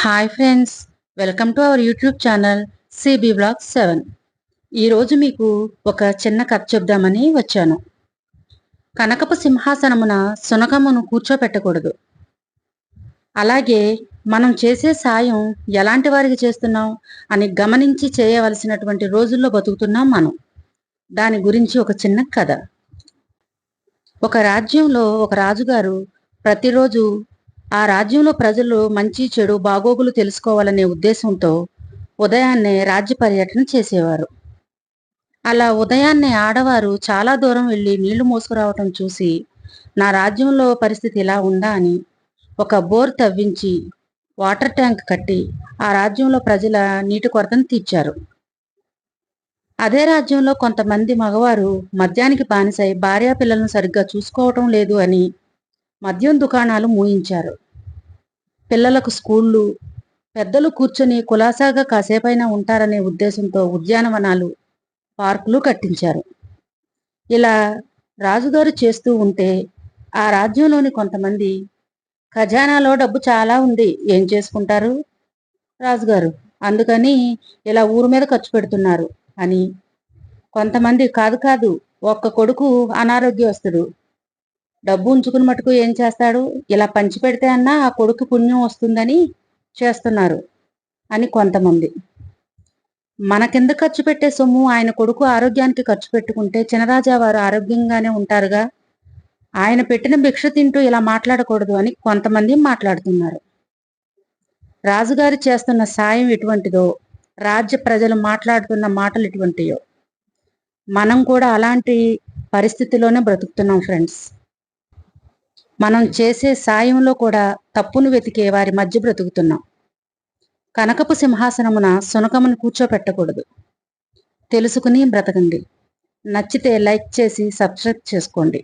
Hi friends welcome to our YouTube channel C B blog seven ఈరోజు మీకు ఒక చిన్న కథ చెప్దామని వచ్చాను. కనకపు సింహాసనమున సునకమును కూర్చోపెట్టకూడదు. అలాగే మనం చేసే సాయం ఎలాంటి వారికి చేస్తున్నాం అని గమనించి చేయవలసినటువంటి రోజుల్లో బతుకుతున్నాం మనం. దాని గురించి ఒక చిన్న కథ. ఒక రాజ్యంలో ఒక రాజుగారు ప్రతిరోజు ఆ రాజ్యంలో ప్రజలు మంచి చెడు బాగోగులు తెలుసుకోవాలనే ఉద్దేశంతో ఉదయాన్నే రాజ్య పర్యటన చేసేవారు. అలా ఉదయాన్నే ఆడవారు చాలా దూరం వెళ్ళి నీళ్ళు మోసుకురావటం చూసి నా రాజ్యంలో పరిస్థితి ఇలా ఉందా? అని ఒక బోర్ తవ్వించి వాటర్ ట్యాంక్ కట్టి ఆ రాజ్యంలో ప్రజల నీటి కొరతను తీర్చారు. అదే రాజ్యంలో కొంతమంది మగవారు మద్యానికి బానిసై భార్యా పిల్లలను సరిగ్గా చూసుకోవటం లేదు అని మద్యం దుకాణాలు మూయించారు. పిల్లలకు స్కూళ్ళు పెద్దలు కూర్చొని కులాసాగా కాసేపైనా ఉంటారనే ఉద్దేశంతో ఉద్యానవనాలు పార్కులు కట్టించారు. ఇలా రాజుగారు చేస్తూ ఉంటే ఆ రాజ్యంలోని కొంతమంది ఖజానాలో డబ్బు చాలా ఉంది ఏం చేసుకుంటారు? రాజుగారు అందుకని ఇలా ఊరు మీద ఖర్చు పెడుతున్నారు అని కొంతమంది కాదు కాదు ఒక్క కొడుకు అనారోగ్యవస్తుడు డబ్బు ఉంచుకుని మటుకు ఏం చేస్తాడు? ఇలా పంచి పెడితే అన్నా ఆ కొడుకు పుణ్యం వస్తుందని చేస్తున్నారు అని కొంతమంది. మన కింద ఖర్చు పెట్టే సొమ్ము ఆయన కొడుకు ఆరోగ్యానికి ఖర్చు పెట్టుకుంటే చినరాజా వారు ఆరోగ్యంగానే ఉంటారుగా? ఆయన పెట్టిన భిక్ష తింటూ ఇలా మాట్లాడకూడదు అని కొంతమంది మాట్లాడుతున్నారు. రాజుగారు చేస్తున్న సాయం ఎటువంటిదో రాజ్య ప్రజలు మాట్లాడుతున్న మాటలు ఎటువంటియో మనం కూడా అలాంటి పరిస్థితిలోనే బ్రతుకుతున్నాం ఫ్రెండ్స్. మనం చేసే సాయంలో కూడా తప్పును వెతికే వారి మధ్య బ్రతుకుతున్నాం. కనకపు సింహాసనమున సునకమును కూర్చోపెట్టకూడదు. తెలుసుకుని బ్రతకండి. నచ్చితే లైక్ చేసి సబ్స్క్రైబ్ చేసుకోండి.